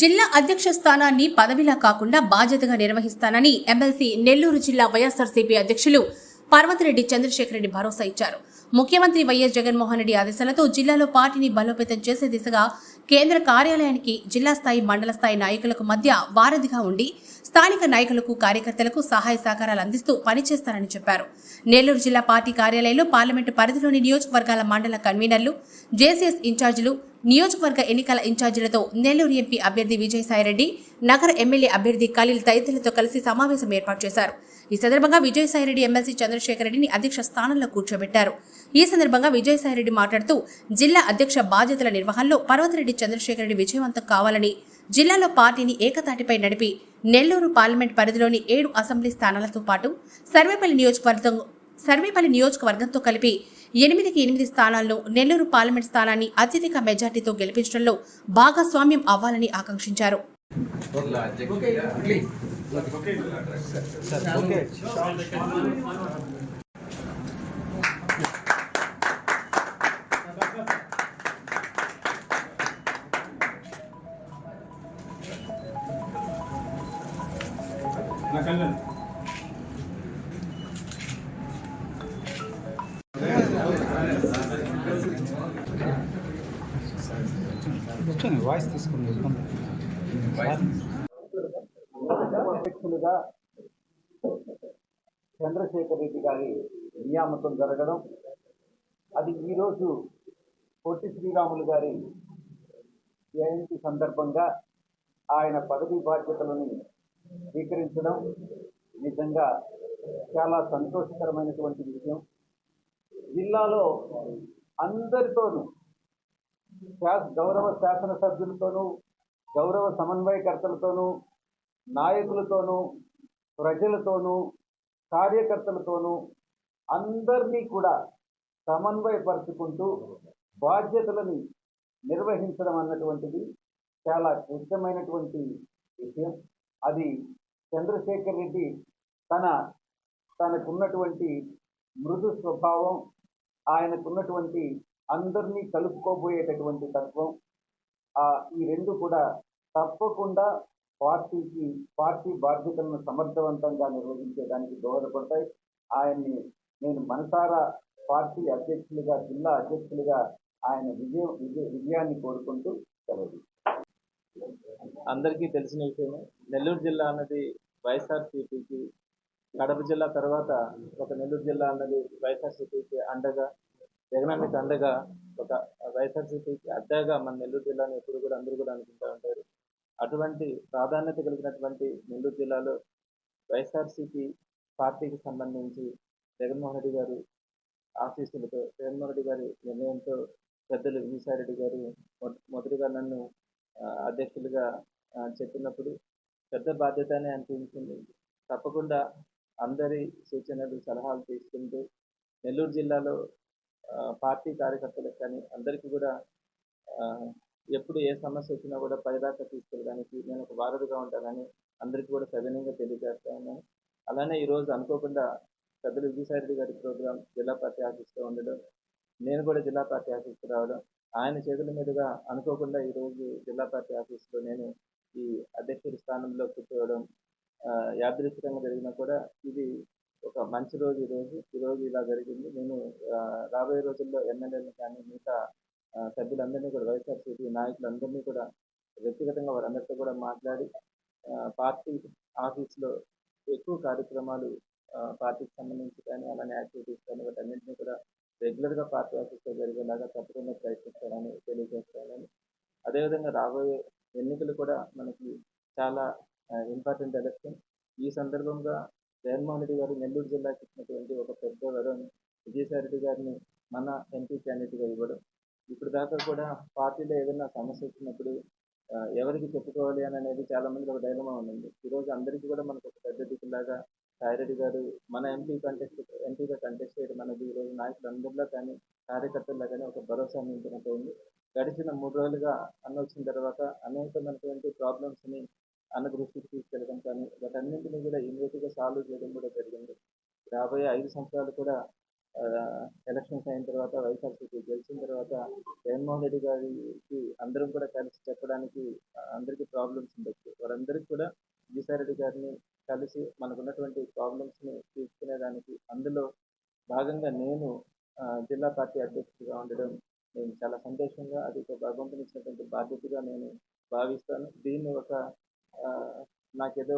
జిల్లా అధ్యక్ష స్థానాన్ని పదవిలా కాకుండా బాధ్యతగా నిర్వహిస్తానని ఎమ్మెల్సీ నెల్లూరు జిల్లా వైఎస్ఆర్సీపీ అధ్యక్షులు పర్వతిరెడ్డి చంద్రశేఖర్ రెడ్డి భరోసా ఇచ్చారు. ముఖ్యమంత్రి వైఎస్ జగన్మోహన్ రెడ్డి ఆదేశాలతో జిల్లాలో పార్టీని బలోపేతం చేసే దిశగా కేంద్ర కార్యాలయానికి జిల్లా స్థాయి మండల స్థాయి నాయకులకు మధ్య వారధిగా ఉండి స్థానిక నాయకులకు కార్యకర్తలకు సహాయ సహకారాలు అందిస్తూ పనిచేస్తారని చెప్పారు. నెల్లూరు జిల్లా పార్టీ కార్యాలయంలో పార్లమెంటు పరిధిలోని నియోజకవర్గాల మండల కన్వీనర్లు జేసీఎస్ ఇన్ఛార్జీలు నియోజకవర్గ ఎన్నికల ఇన్ఛార్జీలతో నెల్లూరు ఎంపీ అభ్యర్థి విజయసాయిరెడ్డి నగర ఎమ్మెల్యే అభ్యర్థి ఖలీల్ తదితరులతో కలిసి సమావేశం ఏర్పాటు చేశారు. ఈ సందర్భంగా విజయసాయిరెడ్డి ఎమ్మెల్సీ చంద్రశేఖర్ రెడ్డిని అధ్యక్ష స్థానంలో కూర్చోబెట్టారు. ఈ సందర్భంగా విజయసాయిరెడ్డి మాట్లాడుతూ జిల్లా అధ్యక్ష బాధ్యతల నిర్వహణలో పర్వతిరెడ్డి చంద్రశేఖర్ రెడ్డి విజయవంతం కావాలని జిల్లాలో పార్టీని ఏకతాటిపై నడిపి నెల్లూరు పార్లమెంట్ పరిధిలోని ఏడు అసెంబ్లీ స్థానాలతో పాటు సర్వేపల్లి నియోజకవర్గం సర్వేపల్లి నియోజకవర్గంతో కలిపి ఎనిమిదికి ఎనిమిది స్థానాల్లో నెల్లూరు పార్లమెంట్ స్థానాన్ని అత్యధిక మెజార్టీతో గెలిపించడంలో భాగస్వామ్యం అవ్వాలని ఆకాంక్షించారు. జిల్లా అధ్యక్షుడిగా కూర్చొని వాయిస్ తీసుకుని అధ్యక్షులుగా చంద్రశేఖర్ రెడ్డి గారి నియామకం జరగడం అది ఈరోజు పొట్టి శ్రీరాములు గారి జయంతి సందర్భంగా ఆయన పదవి బాధ్యతలను స్వీకరించడం నిజంగా చాలా సంతోషకరమైనటువంటి విషయం. జిల్లాలో అందరితోనూ గౌరవ శాసనసభ్యులతోనూ గౌరవ సమన్వయకర్తలతోనూ నాయకులతోనూ ప్రజలతోనూ కార్యకర్తలతోనూ అందరినీ కూడా సమన్వయపరుచుకుంటూ బాధ్యతలని నిర్వహించడం అన్నటువంటిది చాలా క్లిష్టమైనటువంటి విషయం. అది చంద్రశేఖర్ రెడ్డి తన తనకున్నటువంటి మృదు స్వభావం ఆయనకున్నటువంటి అందరినీ కలుపుకోబోయేటటువంటి తత్వం. ఈ రెండు కూడా తప్పకుండా పార్టీకి పార్టీ బాధ్యతలను సమర్థవంతంగా నిర్వహించేదానికి దోహదపడతాయి. ఆయన్ని నేను మనసారా పార్టీ అధ్యక్షులుగా జిల్లా అధ్యక్షులుగా ఆయన విజయం విజయ విజయాన్ని కోరుకుంటూ సెలవు. అందరికీ తెలిసిన విషయమే నెల్లూరు జిల్లా అన్నది వైఎస్ఆర్సీపీకి కడప జిల్లా తర్వాత ఒక నెల్లూరు జిల్లా అన్నది వైఎస్ఆర్సీపీకి అండగా జగనానికి అండగా ఒక వైఎస్ఆర్సీపీకి అడ్డాగా మన నెల్లూరు జిల్లాని ఎప్పుడు కూడా అందరూ కూడా అనుకుంటూ ఉంటారు. అటువంటి ప్రాధాన్యత కలిగినటువంటి నెల్లూరు జిల్లాలో వైఎస్ఆర్సీపీ పార్టీకి సంబంధించి జగన్మోహన్ రెడ్డి గారు ఆశీస్సులతో జగన్మోహన్ రెడ్డి గారి నిర్ణయంతో పెద్దలు విజయసాయిరెడ్డి గారు మొదటిగా నన్ను అధ్యక్షులుగా చెప్పినప్పుడు పెద్ద బాధ్యతనే అనిపించింది. తప్పకుండా అందరి సూచనలు సలహాలు తీసుకుంటూ నెల్లూరు జిల్లాలో పార్టీ కార్యకర్తలకు కానీ అందరికీ కూడా ఎప్పుడు ఏ సమస్య వచ్చినా కూడా పైదాకా తీసుకెళ్ళడానికి నేను ఒక వారధిగా ఉంటానని అందరికీ కూడా సవినయంగా తెలియజేస్తా ఉన్నాను. అలానే ఈరోజు అనుకోకుండా పెద్దలు విజయసాయిరెడ్డి గారి ప్రోగ్రాం జిల్లా పార్టీ ఆఫీస్లో ఉండడం నేను కూడా జిల్లా పార్టీ ఆఫీస్కి రావడం ఆయన చేతుల మీదుగా అనుకోకుండా ఈరోజు జిల్లా పార్టీ ఆఫీస్లో నేను ఈ అధ్యక్షుడి స్థానంలో కూర్చోవడం యాదృచ్ఛికంగా జరిగినా కూడా ఇది ఒక మంచి రోజు ఈరోజు. ఈరోజు ఇలా జరిగింది. నేను రాబోయే రోజుల్లో ఎమ్మెల్యేలు కానీ మిగతా సభ్యులందరినీ కూడా వైఎస్ఆర్సీపీ నాయకులందరినీ కూడా వ్యక్తిగతంగా వారందరితో కూడా మాట్లాడి పార్టీ ఆఫీస్లో ఎక్కువ కార్యక్రమాలు పార్టీకి సంబంధించి కానీ అలానే యాక్టివిటీస్ కానీ వాటన్నింటినీ కూడా రెగ్యులర్గా పార్టీ ఆఫీస్లో జరిగేలాగా తప్పకుండా ప్రయత్నిస్తానని తెలియజేస్తానని. అదేవిధంగా రాబోయే ఎన్నికలు కూడా మనకి చాలా ఇంపార్టెంట్ ఎలక్షన్. ఈ సందర్భంగా జగన్మోహన్ రెడ్డి గారు నెల్లూరు జిల్లాకి ఇచ్చినటువంటి ఒక పెద్ద వరం విజయసాయి రెడ్డి గారిని మన ఎంపీ క్యాండిడేట్గా ఇవ్వడం. ఇప్పుడు దాకా కూడా పార్టీలో ఏదైనా సమస్య వచ్చినప్పుడు ఎవరికి చెప్పుకోవాలి అని అనేది చాలామందికి ఒక డైలమా ఉంది ఈరోజు అందరికీ కూడా మనకు ఒక పెద్ద దిక్కులాగా సాయిరెడ్డి గారు మన ఎంపీ కంటెస్ట్ ఎంపీగా కంటెస్ట్ చేయడం అనేది ఈరోజు నాయకులందరిలో కానీ కార్యకర్తల్లో కానీ ఒక భరోసా నింపినట్టు ఉంది. గడిచిన మూడు రోజులుగా అన్న వచ్చిన తర్వాత అనేకమైనటువంటి ప్రాబ్లమ్స్ని అన్న దృష్టికి తీసుకెళ్ళడం కానీ వాటన్నింటినీ కూడా ఇమీడియట్గా సాల్వ్ చేయడం కూడా జరిగింది. రాబోయే ఐదు సంవత్సరాలు కూడా ఎలక్షన్స్ అయిన తర్వాత వైఎస్ఆర్సీపీ గెలిచిన తర్వాత జగన్మోహన్ రెడ్డి గారికి అందరం కూడా కలిసి చెప్పడానికి అందరికీ ప్రాబ్లమ్స్ ఉండొచ్చు. వారందరికీ కూడా విజయసాయి రెడ్డి గారిని కలిసి మనకున్నటువంటి ప్రాబ్లమ్స్ని తీసుకునేదానికి అందులో భాగంగా నేను జిల్లా పార్టీ అధ్యక్షుడిగా ఉండడం నేను చాలా సంతోషంగా అది ఒక భగవంతునిచ్చినటువంటి బాధ్యతగా నేను భావిస్తాను. దీన్ని ఒక నాకేదో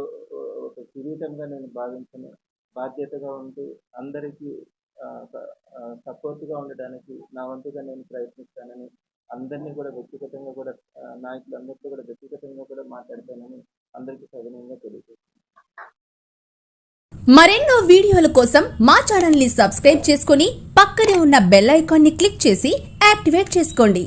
ఒక కిరీటంగా నేను భావించను. బాధ్యతగా ఉంటూ అందరికీ సపోర్ట్గా ఉండడానికి నా వంతుగా నేను ప్రయత్నిస్తానని అందరినీ కూడా వ్యక్తిగతంగా కూడా ఆ, నాయకులందరితో కూడా వ్యక్తిగతంగా కూడా మాట్లాడతానని అందరికీ సవినయంగా తెలియజేస్తాను మరెన్నో వీడియోల కోసం మా ఛానల్ని సబ్స్క్రైబ్ చేసుకుని పక్కనే ఉన్న బెల్ ఐకాన్ని క్లిక్ చేసి యాక్టివేట్ చేసుకోండి.